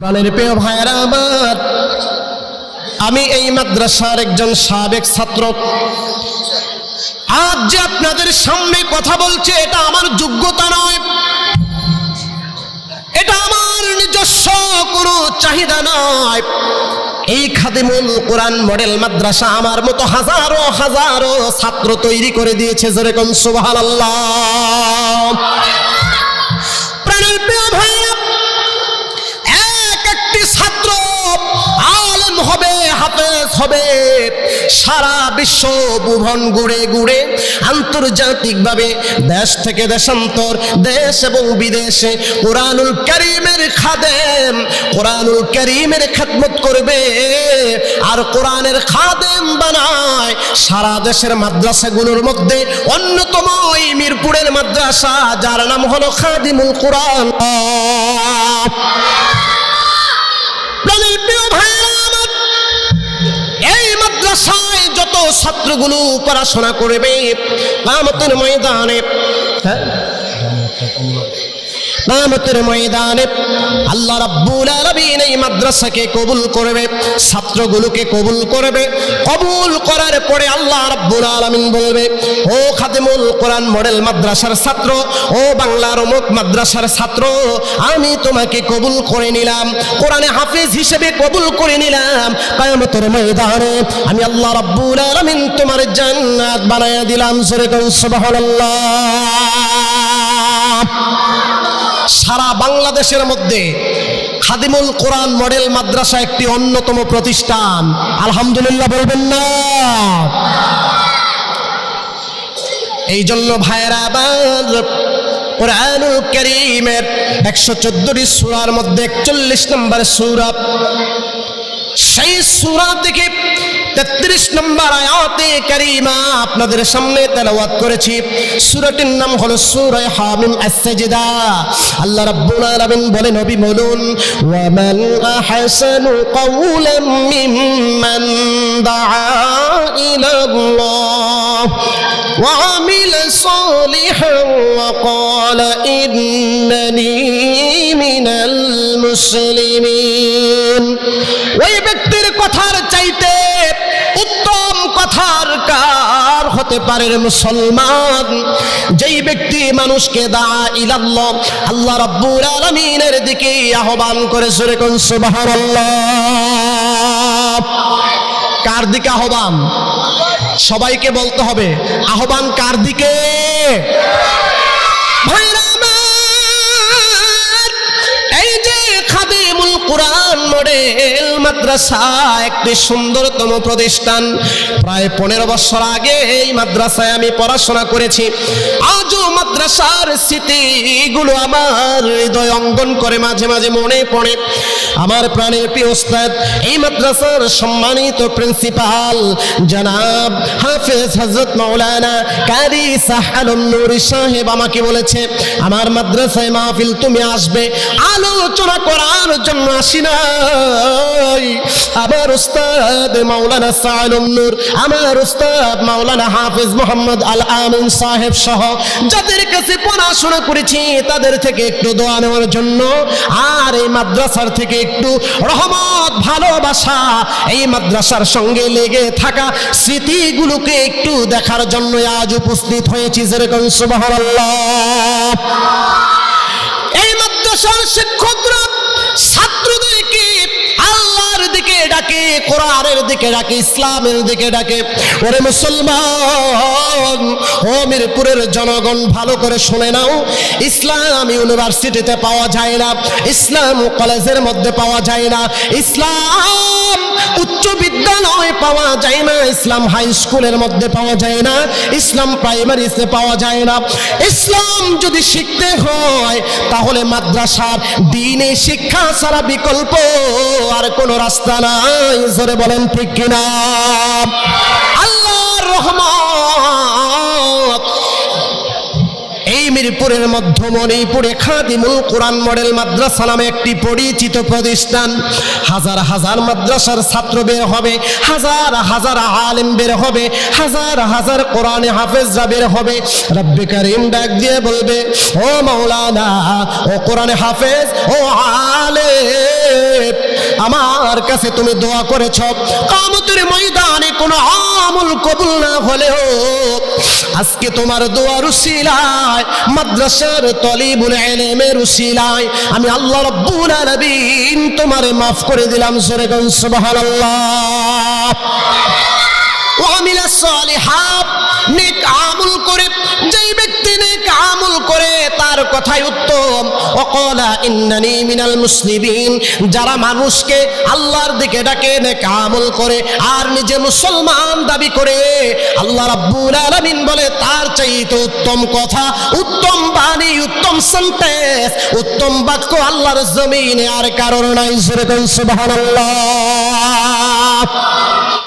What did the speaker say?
প্রাণের প্রিয় ভাইয়েরা আমার, আমি এই মাদ্রাসার একজন সাবেক ছাত্র। আজ যে আপনাদের সামনে কথা বলছে, এটা আমার যোগ্যতা নয়। এটা আমার নিজস্ব কোনো চাহিদা নয়। এই খাদিমুল কোরআন মডেল মাদ্রাসা আমার মতো হাজারো হাজারো ছাত্র তৈরি করে দিয়েছে যেরকম সুবহান হবে। সারা বিশ্ব ভুবন ঘুরে ঘুরে আন্তর্জাতিকভাবে দেশ থেকে দেশান্তর, দেশ এবং বিদেশে কোরআনুল করিমের খাদেম, কোরআনুল করিমের খেদমত করবে। আর কোরআনের খাদেম বানায় সারা দেশের মাদ্রাসাগুলোর মধ্যে অন্যতম মিরপুরের মাদ্রাসা, যার নাম হলো খাদিমুল কোরআন। ছাত্রগুলো পড়াশোনা করবে। কামতের ময়দানে হ্যাঁ? কামতের ময়দানে আল্লাহ রাব্বুল আলামিন এই মাদ্রাসাকে কবুল করবে ছাত্রগুলোকে কবুল করবে কবুল করার পরে আল্লাহ রাব্বুল আলামিন বলবে ও খাদিমুল কোরআন মডেল মাদ্রাসার ছাত্র ও বাংলার অমুক মাদ্রাসার ছাত্র আমি তোমাকে কবুল করে নিলাম কোরআনে হাফিজ হিসেবে কবুল করে নিলাম কায়ামতের ময়দানে আমি আল্লাহ রাব্বুল আলামিন তোমার জান্নাত বানায়া দিলাম সুবহানাল্লাহ সারা বাংলাদেশের মধ্যে খাদিমুল কোরআন মডেল মাদ্রাসা একটি অন্যতম প্রতিষ্ঠান। আলহামদুলিল্লাহ বলবেন না। এই জন্য ভাইয়েরা কোরআনুল করিমের একশো চোদ্দটি সুরার মধ্যে একচল্লিশ নম্বর সুরা। সেই সুরা থেকে তেত্রিশ নম্বর আয়াতে কারিমা আপনাদের সামনে তেলাওয়াত করেছি সূরাটির নাম হলো সূরা হামিম আস-সাজদা আল্লাহ রাব্বুল আলামিন বলেন নবী বলুন ওয়া মান আহসানু কাওলাম মিম্মান দাআ ইলা আল্লাহ وعمل صالحا وقال إنني من المسلمين ওই ব্যক্তির কথার চাইতে হতে পারে মুসলমান। যেই ব্যক্তি মানুষকে দা ইলাল্লাহ, আল্লাহ রাব্বুল আলামিনের দিকে আহ্বান করে সুরে কোন কার দিকে আহ্বান? সবাইকে বলতে হবে, আহ্বান কার দিকে? মাদ্রাসা একটি সুন্দরতম প্রতিষ্ঠান। প্রায় পনেরো বছর আগে এই মাদ্রাসায় আমি পড়াশোনা করেছি। আজও মাদ্রাসার স্মৃতিগুলো আমার হৃদয় অঙ্গন করে মাঝে মাঝে মনে পড়ে। আমার প্রাণের প্রিয় এই মাদ্রাসার সম্মানিত প্রিন্সিপাল জনাব হাফেজ হজরত মাওলানা কারি সাহালম নুরি সাহেব আমাকে বলেছে, আমার মাদ্রাসায় মাহফিল তুমি আসবে। আলোচনা করার জন্য আসি নাই। আমার উস্তাদ মাওলানা সাহালম নূর আমার উস্তাদ মাওলানা হাফেজ মোহাম্মদ আল আমিন সাহেব সহ যাদের কাছে পড়াশোনা করেছি, তাদের থেকে একটু দোয়া নেওয়ার জন্য। আর এই মাদ্রাসার থেকে একটু রহমত, ভালোবাসা, এই মাদ্রাসার সঙ্গে লেগে থাকা স্মৃতিগুলোকে একটু দেখার জন্য আজ উপস্থিত হয়েছি যেরকম সুবহানাল্লাহ। এই মাদ্রাসার শিক্ষকরা কোরআনের দিকে ডাকে, ইসলামের দিকে ডাকে। ওরে মুসলমান, ও মিরপুরের জনগণ, ভালো করে শুনে নাও। ইসলাম ইউনিভার্সিটিতে পাওয়া যায় না, ইসলাম কলেজের মধ্যে পাওয়া যায় না। ইসলাম উচ্চ বিদ্যালয়ে পাওয়া যায় না, ইসলাম হাই স্কুলের মধ্যে পাওয়া যায় না, ইসলাম প্রাইমারিতে পাওয়া যায় না। ইসলাম যদি শিখতে হয়, তাহলে মাদ্রাসার দিনে শিক্ষা ছাড়া বিকল্প আর কোনো রাস্তা নাই। জোরে বলেন ঠিক কিনা? আল্লাহ রহমত। মিরপুরের মধ্য মণিপুরে খাদিমুল কোরআন মডেল মাদ্রাসা নামে একটি পরিচিত প্রতিষ্ঠান। হাজার হাজার মাদ্রাসার ছাত্র বের হবে, হাজার হাজার আলেম বের হবে, হাজার হাজার কোরআনে হাফেজরা বের হবে। রব্বে করিম ডাক দিয়ে বলবে, ও মাওলানা, ও কোরআনে হাফেজ, ও আলেম, আমার কাছে তুমি দোয়া করেছ। কামতের ময়দানে কোনো আমল কবুল না হলেও আজকে তোমার দোয়ার উসিলায়, মাদ্রাসার তলিবুল এলেমের উসিলায়, আমি আল্লাহ রব্বুল আলামিন তোমারে মাফ করে দিলাম, জোরে গান সুবহানাল্লাহ। ওয়ামিলা সালিহাত, নেক আমল করে তার কথাই উত্তম। অকলা ইন্নানি মিনাল মুসলিমিন, যারা মানুষকে আল্লাহর দিকে ডাকে, নেক আমল করে, আর নিজে মুসলমান দাবি করে, আল্লাহ রাব্বুল আলামিন বলে, তার চাইতে উত্তম কথা, উত্তম বাণী, উত্তম সেন্টেন্স উত্তম বাক্য আল্লাহর জমিনে আর কারণ নাই সুবহানাল্লাহ।